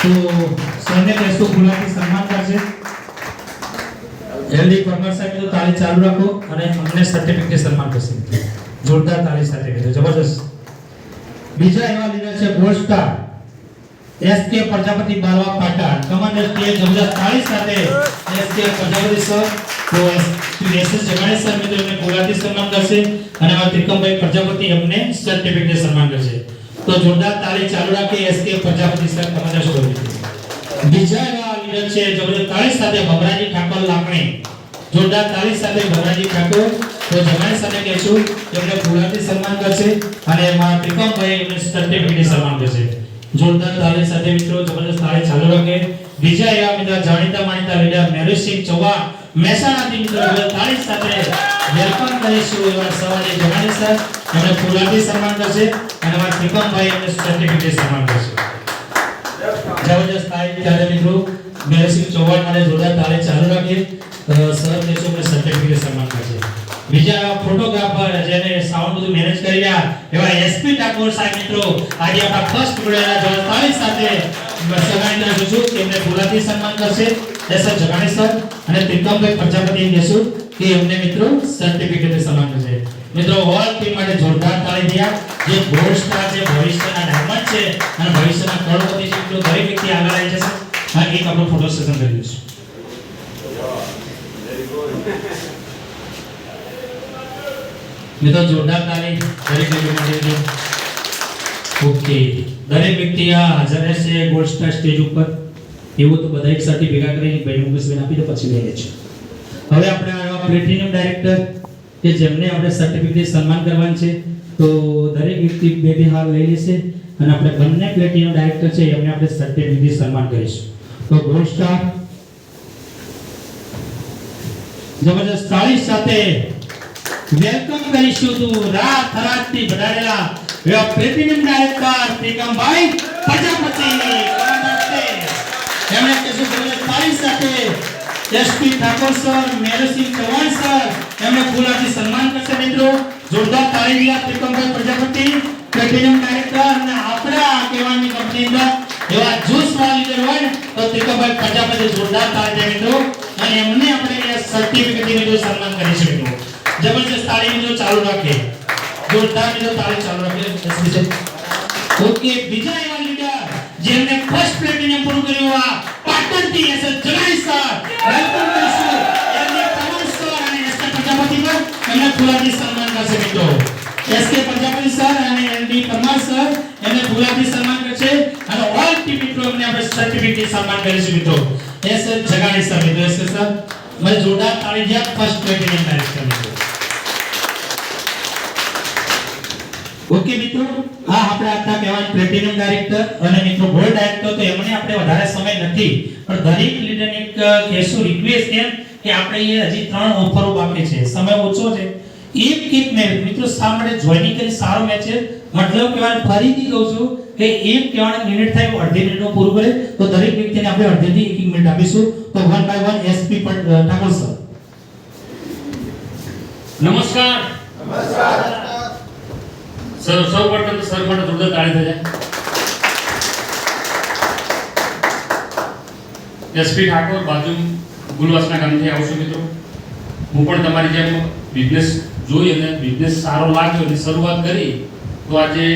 તો સરને કહેશું ગુલાબી સન્માન કરશે એલડી પરમાર સાહેબ તો તાળી ચાલુ રાખો અને અમને સર્ટિફિકેટ સન્માન કરશે. જોરદાર તાળી સાથે કહેજો જબરજસ્ત. બીજા એવા લીડર છે gold star S K Prajapati Balva Patan. Commander કે જબરદસ્ત તાળી સાથે એસ કે પ્રજાપતિ સર તો એસ એસ જગાણી સર મિત્રો એમને સન્માન કરશે. અને આ ત્રિકમભાઈ પ્રજાપતિ એમને સર્ટિફિકેટ સન્માન કરશે. તો જોરદાર તાળી ચાલુ રાખી SK Prajapati sir commander story બીજા એવા લીડર છે જબરદસ્ત તાળી સાથે ભમરાજી ઠાકોર લાકણી જોરદાર તાળી સાથે ભમરાજી ઠાકોર. તો જમાણી સાથે કહેશું, એમને ગુલાબી સન્માન કરશે અને એમાં ત્રિકમભાઈ એમને સર્ટિફિકેટ સન્માન કરશે. જોરદાર તાળી સાથે મિત્રો જબરદસ્ત તાળી ચાલુ રાખે. બીજા એવા મિત્રો જાણીતા માણીતા લીડર મેરુસિંહ ચૌહાણ. મહેસાણાથી મિત્રો તાળી સાથે વેલકમ કરીશું એવા સવારે જમાણી સર. એમને ગુલાબી સન્માન કરશે અને મારા ત્રિકમભાઈ એમને સર્ટિફિકેટ સન્માન કરશે જબરજસ્ત તાળી ત્યારે મિત્રો. મેરસિંહ ચૌહાણ માટે જોરદાર તાળી ચાલુ રાખીએ. અ, સર દેશોને સર્ટિફિકેટ સન્માન કરશે બીજા ફોટોગ્રાફર જેને સાઉન્ડ બધું મેનેજ કરી રહ્યા એવા એસપી ઠાકોર સાહેબ મિત્રો આજે આપણા ફર્સ્ટ જોડાયેલા જોરદાર સાથે સગાઈના જોશું. એમને ગુલાબી સન્માન કરશે. સર જગાણી સર અને ત્રિકમભાઈ પ્રજાપતિ દેશું કે એમને મિત્રો સર્ટિફિકેટ સન્માન કરશે મિત્રો ઓલ ટીમ માટે જોરદાર તાળી દિયા. જે ગોલ્ડ છે, ભવિષ્યના ડાયમંડ છે. અને ભવિષ્યના કરોડપતિ છે તો દરેક વ્યક્તિ આગળ આવી જશે. હા, એક આપણો ફોટો સેશન કરી દઈશું. મિત્રો, જોરદાર તાળી દરેક વ્યક્તિ માટે છે. ઓકે. દરેક વ્યક્તિ આ હાજર રહેશે ગોલ્ડ સ્ટેજ ઉપર. એવું તો બધા એક સાથે ભેગા કરીને ભાઈ મુકેશભાઈ આપી દે, પછી લઈ લેજો. હવે આપણે આવ્યા પ્લેટિનિયમ ડાયરેક્ટર. કે જેમને આપણે સર્ટિફિકેટ સન્માન કરવાનું છે, તો દરેક વ્યક્તિ બે બે હાર લઈ લેશે અને આપણે બંને પ્લેટિનિયમ ડાયરેક્ટર છે, એમને આપણે સર્ટિફિકેટ સન્માન કરીશું. તો ગોલ્ડ સ્ટાર જબરદસ્ત તાળી સાથે વેલકમ કરીશું તું. રાત રાતથી વધારેલા એવા પ્લેટિનિયમ ડાયરેક્ટર ત્રિકમભાઈ પ્રજાપતિ. એમણે જબરદસ્ત તાળી સાથે S P Thakor sir, Mersinh Chauhan sir એમને ફૂલાથી સન્માન કરશે મિત્રો. જોરદાર તાળી દિયા ત્રિકમભાઈ પ્રજાપતિ, પ્લેટિનમ ડાયરેક્ટર અને આપણા કહેવાની કંપની અંદર એવા જોશ વાળા લીડર હોય તો ત્રિકમભાઈ પ્રજાપતિ જોરદાર તાળી દે મિત્રો. અને એમને આપણે સર્ટિફિકેટ મિત્રો સન્માન કરીશું મિત્રો. જબરજસ્ત તાળી મિત્રો ચાલુ રાખે જોરદાર મિત્રો તાળી ચાલુ રાખે એસપી સાહેબ ઓકે, બીજા એવા લીડર જેમને ફર્સ્ટ પ્લેટિનમ પૂરું કર્યું આ જગાઈ સર વેલકમ કરીશું એમને તમામ સર અને એસ કે પ્રજાપતિ પર એમને ફુલાથી સન્માન કરશે મિત્રો એસ કે પ્રજાપતિ સર અને એમડી પરમાર સર એમને ફુલાથી સન્માન કરશે અને ઓલ ટીમ મિત્રો એમને આપણે સર્ટિફિકેટ સન્માન કરીશું જગાણી સર મિત્રો એસ સર મને જોરદાર તાળી દિયા ફર્સ્ટ પ્લેટિનિયમ ડાયરેક્ટર મિત્રો ઓકે મિત્રો? આ આપણે આખા કહેવાય પ્લેટિનમ ડાયરેક્ટર અને મિત્રો ગોલ્ડ ડાયરેક્ટર તો એમને આપણે વધારે સમય નથી પણ દરેક લીડરને એક કહેશું રિક્વેસ્ટ કેમ કે આપણે એ હજી ત્રણ ઓફરો બાકી છે. સમય ઓછો છે. એક એક મિનિટ મિત્રો સામે જોઈનિંગ કરી? સારો મેચ છે. મતલબ કહેવાય ફરીથી કહું છું કે એક કહેવાય મિનિટ થાય અડધી મિનિટનો પૂરું કરે તો દરેક વ્યક્તિને આપણે અડધીથી એક એક મિનિટ આપીશું. તો one by one SP Thakor sir નમસ્કાર. સર, સૌ પ્રથમ સર માટે જોરદાર તાળી થઈ જાય. એસપી ઠાકોર, બાજુ ગુલવાસના ગામથી આવું છું મિત્રો. હું પણ તમારી જેમ બિઝનેસ જોઈ અને બિઝનેસ સારો લાગ્યો અને શરૂઆત કરી તો આજે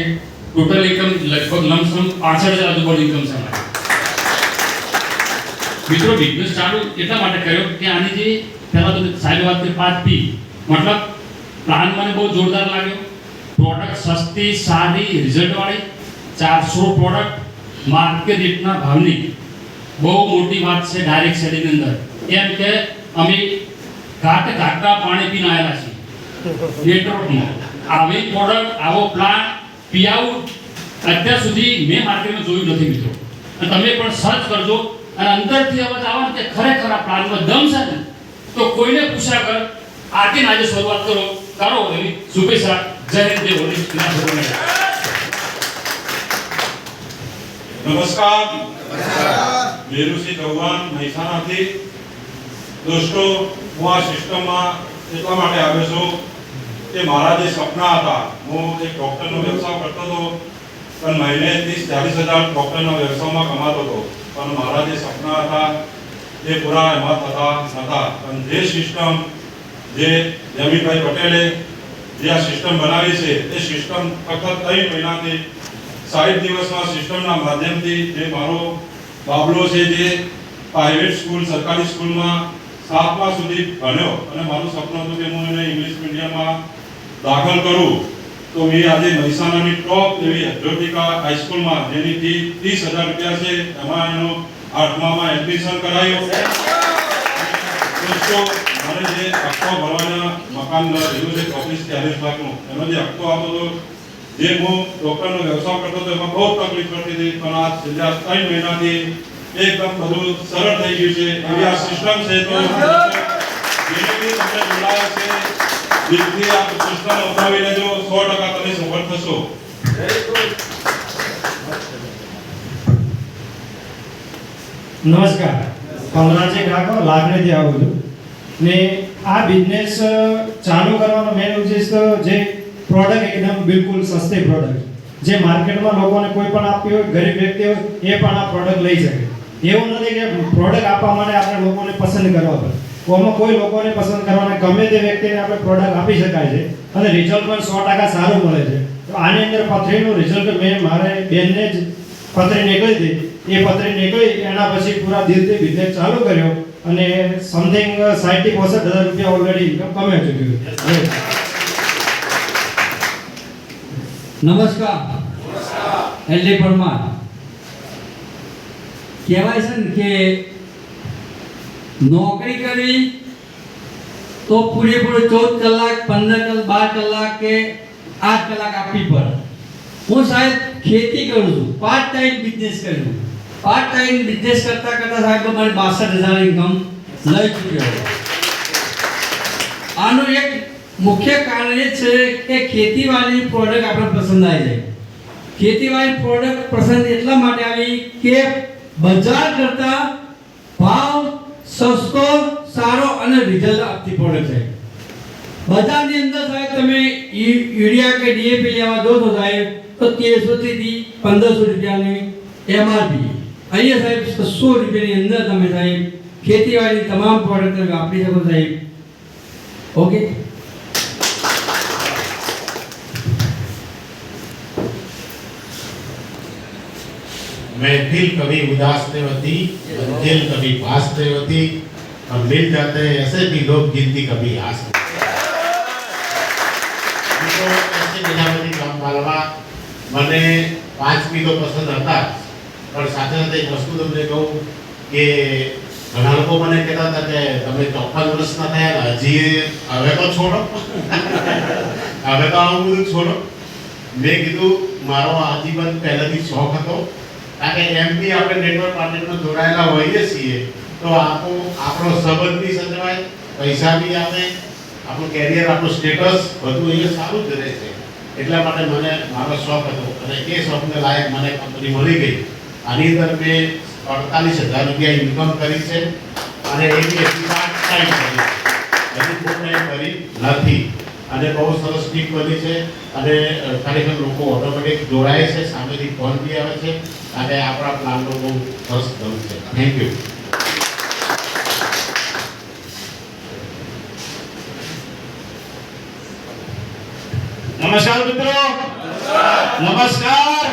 ટોટલ ઇન્કમ લગભગ લમસમ પાસઠ હજાર આજુબાજુ ઇન્કમ છે મિત્રો બિઝનેસ ચાલુ એટલા માટે કર્યો કે આની જે પહેલાં તો સારી વાત કરી, પાંચ પી મતલબ પ્લાન મને બહુ જોરદાર લાગ્યો. પ્રોડક્ટ સસ્તી સારી રિઝલ્ટવાળી ચારસો પ્રોડક્ટ માર્કેટ રેટના ભાવની. બહુ મોટી વાત છે ડાયરેક્ટ સેલિંગ અંદર. એમ કે અમે ઘાટ ઘાટના પાણી પીને આવેલા છીએ. નેટવર્કમાં આવી પ્રોડક્ટ આવો પ્લાન પીઆઉટ અત્યાર સુધી મેં માર્કેટમાં જોયું નથી મિત્રો. અને તમે પણ સર્ચ કરજો. અને અંદરથી અવાજ આવે કે ખરેખર આ પ્લાનમાં દમ છે ને, તો કોઈને પૂછ્યા કર આજે આજે શરૂઆત કરો. કરો, એવી શુભેચ્છા. જય જય. નમસ્કાર. મેરુસિંહ ચૌહાણ મહેસાણાથી. દોસ્તો, હું આ સિસ્ટમમાં એટલા માટે આવ્યો છું કે મારા જે સપના હતા, હું એક ડૉક્ટરનો વ્યવસાય કરતો હતો, પણ મહિને ત્રીસ ચાલીસ હજાર ડૉક્ટરના વ્યવસાયમાં કમાતો હતો. પણ મારા જે સપના હતા, એ પૂરા એમાં થતા નહોતા પણ જે સિસ્ટમ જે જમીનભાઈ પટેલે જે આ સિસ્ટમ બનાવી છે એ સિસ્ટમ ફક્ત ત્રણ મહિનાથી સાઠ દિવસમાં સિસ્ટમના માધ્યમથી જે મારો બાબલો છે જે પ્રાઇવેટ સ્કૂલ સરકારી સ્કૂલમાં સાતમા સુધી ભણ્યો અને મારું સપનું હતું કે હું એને ઇંગ્લિશ મીડિયમમાં દાખલ કરું તો મેં આજે મહેસાણાની ટોપ એવી એક્ઝોટિકા હાઈસ્કૂલમાં જેની ફી ત્રીસ હજાર રૂપિયા છે એમાં એનો આઠમામાં એડમિશન કરાયું. મને જે હપ્તો ભરવાના મકાન રહ્યું છે ચોવીસ ચાલીસ લાખનું એનો જે હપ્તો આવતો હતો જે હું ડૉક્ટરનો વ્યવસાય કરતો હતો એમાં બહુ તકલીફ પડતી હતી. પણ આ છેલ્લા ત્રણ મહિનાથી એકદમ બધું સરળ થઈ ગયું છે. એવી આ સિસ્ટમ છે તો જેને તમને જોડાયા છે દિલથી આ સિસ્ટમ અપનાવી લેજો સો ટકા તમે સફળ થશો. નમસ્કાર. કમરાજે ગ્રાહકો લાગણીથી આવું છું. ને આ બિઝનેસ ચાલુ કરવાનો મેન ઉદ્દેશ જે પ્રોડક્ટ એકદમ બિલકુલ સસ્તી પ્રોડક્ટ જે માર્કેટમાં લોકોને કોઈ પણ આપવી હોય, ગરીબ વ્યક્તિ હોય, એ પણ આ પ્રોડક્ટ લઈ શકે. એવું નથી કે પ્રોડક્ટ આપવા માટે આપણે લોકોને પસંદ કરવા પડે. કોમાં કોઈ લોકોને પસંદ કરવાના ગમે તે વ્યક્તિને આપણે પ્રોડક્ટ આપી શકાય છે અને રિઝલ્ટ પણ સો ટકા સારું મળે છે. તો આની અંદર પથરીનું રિઝલ્ટ મેં મારે બેનને જ પથરી નીકળી હતી. એ પથરી નીકળી એના પછી પૂરા દિલથી બિઝનેસ ચાલુ કર્યો. અને સમથિંગ સાઠથી પોસઠ હજાર રૂપિયા ઓલરેડી ઇન્કમ કમાઈ ચૂક્યું નમસ્કાર. એલડી પરમાર. કહેવાય છે ને કે નોકરી કરી તો પૂરેપૂરો ચૌદ કલાક, પંદર કલાક, બાર કલાક કે આઠ કલાક આપવી પડે. હું સાહેબ ખેતી કરું છું પાર્ટ ટાઈમ બિઝનેસ કરું છું. પાર્ટ ટાઈમ બિઝનેસ કરતા કરતા સાહેબ મારી બાસઠ હજાર ઇન્કમ લઈ ચૂક્યો આનું એક મુખ્ય કારણ એ છે કે ખેતીવાડી પ્રોડક્ટ આપણે પસંદ આવી જાય. ખેતીવાડી પ્રોડક્ટ પસંદ એટલા માટે આવી કે બજાર કરતા ભાવ સસ્તો, સારો અને રિઝલ્ટ આપતી પ્રોડક્ટ છે. બજારની અંદર સાહેબ, તમે યુરિયા કે ડીએપી લેવા જો તો સાહેબ, તો તેરસો થી પંદરસો રૂપિયાની એમઆરપી અહીંયા સાહેબ છસો રૂપિયાની અંદર તમે સાહેબ ખેતીવાડી તમામ પ્રોડક્ટ તમે વાપરી શકો સાહેબ ઓકે महफिल कभी उदास नहीं होती मंजिल कभी पास नहीं होती और मिल जाते हैं ऐसे भी लोग जिनकी कभी आस नहीं તો એસી મીનામાંથી કામ માલવા મને પાંચ કિલો પસંદ હતા જ. પણ સાથે સાથે એક વસ્તુ તમને કહું કે ઘણા લોકો મને કહેતા હતા કે તમે ચોપન વર્ષના થયા હજી હવે તો છોડો. હવે તો આવું બધું છોડો. મેં કીધું, મારો આજીવન પહેલાથી શોખ હતો. કારણ કે એમ બી આપણે નેટવર્ક માર્કેટમાં જોડાયેલા હોઈએ છીએ, તો આપણો આપણો સંબંધ બી સચવાય પૈસા બી આવે આપણું કેરિયર આપણું સ્ટેટસ બધું અહીંયા સારું જ રહે છે. એટલા માટે મને, મારો શોખ હતો. અને એ શોખને લાયક મને કંપની મળી ગઈ. આની અંદર મેં અડતાલીસ હજાર રૂપિયા ઇન્કમ કરી છે અને એની પાર્ટ ટાઈમ કરી એની ફૂલ ટાઈમ કરી નથી. અને બહુ સરસ ટીમ બની છે અને ખરેખર લોકો ઓટોમેટિક જોડાય છે સામેથી ફોન બી આવે છે અને આપણા પ્લાનનો બહુ સરસ થયું છે. થેન્ક યુ નમસ્કાર મિત્રો. નમસ્કાર.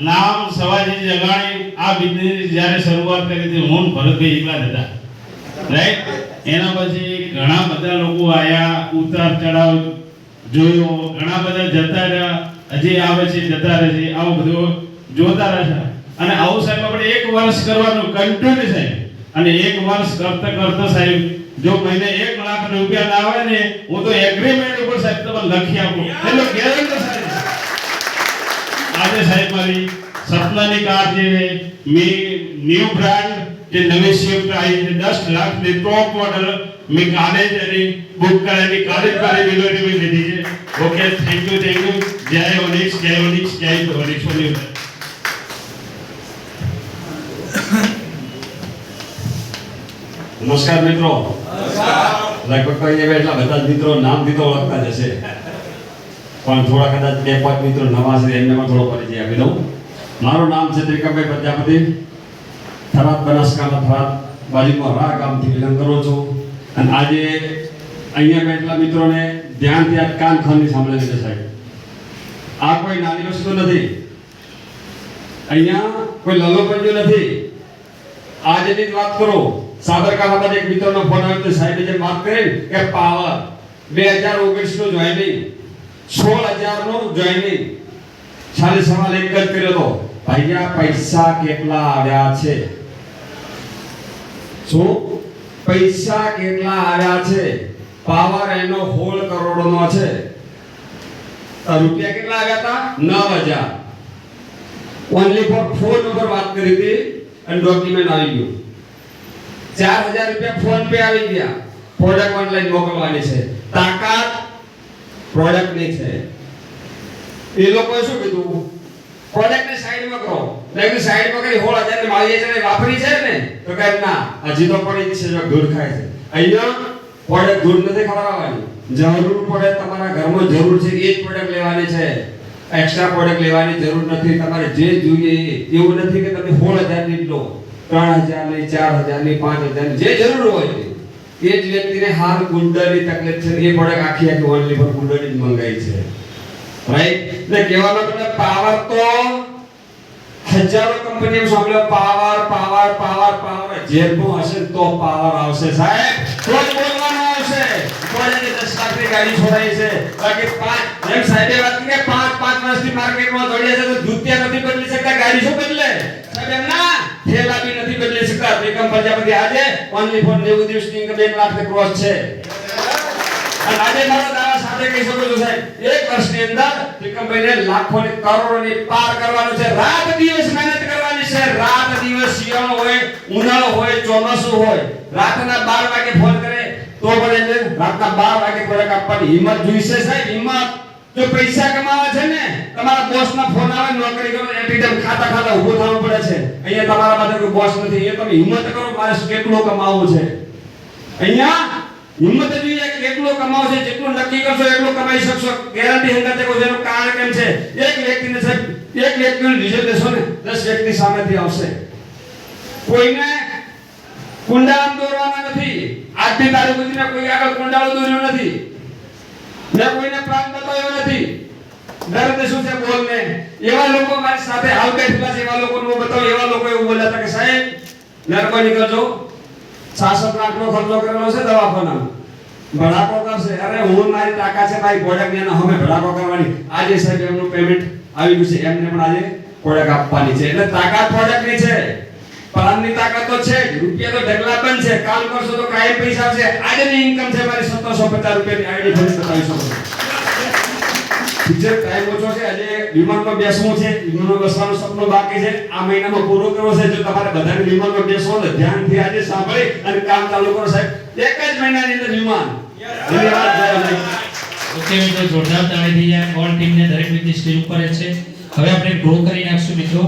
નામ સવાજી જગાણી આ બિઝનેસ જ્યારે શરૂઆત કરી હતી, હું ભરતભાઈ એકલા જ હતા. રાઈટ એના પછી ઘણા બધા લોકો આયા, ઉતાર ચડાવ જોયો, ઘણા બધા જતા રહ્યા. હજી આવે છે, જતા રહે છે, આવું બધું જોતા રહે અને આવું સાહેબ આપણે એક વર્ષ કરવાનું કન્ટિન્યુ સાહેબ અને એક વર્ષ કરતા કરતા સાહેબ, જો મહિને એક લાખ રૂપિયા ના આવે ને, હું તો એગ્રીમેન્ટ ઉપર સાહેબ તમને લખી આપું. એટલે ગેરંટી સાહેબ આજે સાહેબ મારી સપનાની કાર જે મેં ન્યુ બ્રાન્ડ જે નવી શિફ્ટ આવી છે દસ લાખની ટોપ મોડલ મેં કાલે જ એની બુક કરાવી કાલે જ મારી ડિલિવરી મેં લીધી છે. Okay thank you thank you જય ઓનિક્સ જય ઓનિક્સ જય ઓનિક્સ ઓનિક્સ. નમસ્કાર મિત્રો. લગભગ તો અહીંયા એટલા બધા જ મિત્રો નામથી તો ઓળખતા જ હશે. પણ થોડા કદાચ બે, પાંચ મિત્રો નવા છે, એમને પણ થોડો પરિચય આપી દઉં. મારું નામ છે ત્રિકમભાઈ પ્રજાપતિ. થરાદ બનાસકાંઠા, થરાદ બાજુમાં રા ગામથી બિલોંગ કરું છું. અને આજે અહીંયા બેઠેલા મિત્રોને ધ્યાનથી આ કાન ખાનની સાંભળી છે, સાહેબ. આ કોઈ નાની વસ્તુ નથી. અહીંયા કોઈ લલોપંજો નથી. આજની જ વાત કરો. સાબરકાંઠામાં એક મિત્રનો ફોન આવ્યો સાહેબે જે વાત કરી કે પાવર બે હજાર ઓગણીસનું જોઈનિંગ સોળ નો જોઈનિંગ ખાલી સવાલ એક જ કર્યો તો ભાઈયા, પૈસા કેટલા આવ્યા છે? શું? પૈસા કેટલા આવ્યા છે? પાવર એનો હોળ કરોડનો છે. રૂપિયા કેટલા આવ્યા હતા નવ હજાર. ઓનલી ફોર ફોન ઉપર વાત કરી હતી અને ડોક્યુમેન્ટ આવી ગયું. ચાર હજાર રૂપિયા ફોન પે આવી ગયા. પ્રોડક્ટ ઓનલાઈન મોકલવાની છે. તાકાત પ્રોડક્ટની છે. એ લોકોએ શું કીધું? પ્રોડક્ટને સાઈડમાં કરો. એટલે સાઈડમાં કરી હોળ અત્યારે માળી હજાર વાપરી છે ને, તો કહે ના, હજી તો પડી છે, જો દૂર ખાય છે. અહીંયા પ્રોડક્ટ દૂર નથી ખવડાવવાની. જરૂર પડે તમારા ઘરમાં જરૂર છે, એ જ પ્રોડક્ટ લેવાની છે. એક્સ્ટ્રા પ્રોડક્ટ લેવાની જરૂર નથી. તમારે જે જોઈએ એવું નથી કે તમે સોળ હજારની લો. ત્રણ હજારની ચાર હજારની પાંચ હજારની જે જરૂર હોય. એ જ વ્યક્તિને હાલ ગુંડરની તકલીફ છે. એ પ્રોડક્ટ આખી આખી ઓનલી પર ગુંડરની જ મંગાઈ છે. રાઈટ એટલે કહેવાનો મતલબ પાવર તો હજારો કંપનીઓ સાંભળ્યો પાવર પાવર પાવર પાવર જેબમાં હશે તો પાવર આવશે. સાહેબ તો બોલવાનું આવશે. એની દસ લાખની ગાડી છોડાઈ છે. બાકી પાંચ, એમ સાહેબે વાત કે પાંચ પાંચ વર્ષથી માર્કેટમાં દોડ્યા છે તો દૂધિયા નથી બદલી શકતા, ગાડી શું બદલે? સાહેબ, એમ ના. બી નથી બદલી બેગમ પ્રજાપતિ આજે ઓનલી ફોર 90 દિવસની ઇન્કમ 1 લાખ ક્રોસ છે. અને આજે મારો દાવા સાથે કહી શકું છું સાહેબ, એક વર્ષની અંદર વિક્રમભાઈને લાખો ને કરોડો ની પાર કરવાનું છે. રાત દિવસ મહેનત કરવાની છે. રાત દિવસ શિયાળો હોય, ઉનાળો હોય, ચોમાસું હોય. રાતના 12 વાગે ફોન કરે, તો પણ એને રાતના 12 વાગે પ્રોડક્ટ આપવાની હિંમત જોઈશે સાહેબ. હિંમત જો પૈસા કમાવા છે ને, તમારા બોસ ના ફોન આવે, નોકરી કરો એટીએમ ખાતા ખાતા ઊભો થવું પડે છે. અહીંયા તમારા પાસે કોઈ બોસ નથી. અહીંયા તમે હિંમત કરો, મારે કેટલો કમાવવું છે. અહીંયા હિંમત જોઈએ કે કેટલો કમાવો છે, જેટલું નક્કી કરશો, એટલું કમાઈ શકશો. ગેરંટી હંગાતે કહું છું કારણ કેમ છે? એક વ્યક્તિને સાહેબ, એક વ્યક્તિનું રિઝલ્ટ દેશો ને 10 વ્યક્તિ સામેથી આવશે. કોઈને કુંડાળા દોરવાના નથી. આજની તારીખ સુધીમાં કોઈ આગળ કુંડાળો દોર્યો નથી. ને કોઈને પ્રાણ બતાવ્યો નથી. દર્દ શું છે બોલને? એવા લોકો મારી સાથે હાલ બેઠેલા છે એવા લોકોનું બતાવું, એવા લોકો એવું બોલ્યા હતા કે સાહેબ મહેરબાની કરજો છાસઠ લાખનો ખર્ચો કરેલો છે દવાખાનામાં ભડાકો કરશે. અરે હું મારી તાકાત છે મારી પ્રોડક્ટ ને અમે ભડાકો કરવાની. આજે સાહેબ એમનું પેમેન્ટ આવી ગયું છે. એમને પણ આજે પ્રોડક્ટ આપવાની છે. એટલે તાકાત પ્રોડક્ટની છે. પ્લાનની તાકાત તો છે રૂપિયા તો ઢગલા પણ છે. કામ કરશો તો કાયમ પૈસા આવશે આજની ઇન્કમ છે મારી 1750 રૂપિયાની. આઈડી ભરી બતાવી શકો છો? ટાઈમ ઓછો છે. આજે વિમાનમાં બેસવું છે. વિમાનમાં બેસવાનું સપનું બાકી છે. આ મહિનામાં પૂરો કરવો છે. જો તમારે બધાને વિમાનમાં બેસવો તો ધ્યાનથી આજે સાંભળી અને કામ ચાલુ કરો સાહેબ. એક જ મહિનાની અંદર વિમાન. ઓકે, મિત્રો, જોરદાર તાળી થઈ જાય. ઓલ ટીમને દરેક વ્યક્તિ સ્ટેજ ઉપર છે. હવે આપણે ડ્રો કરી નાખશું, મિત્રો.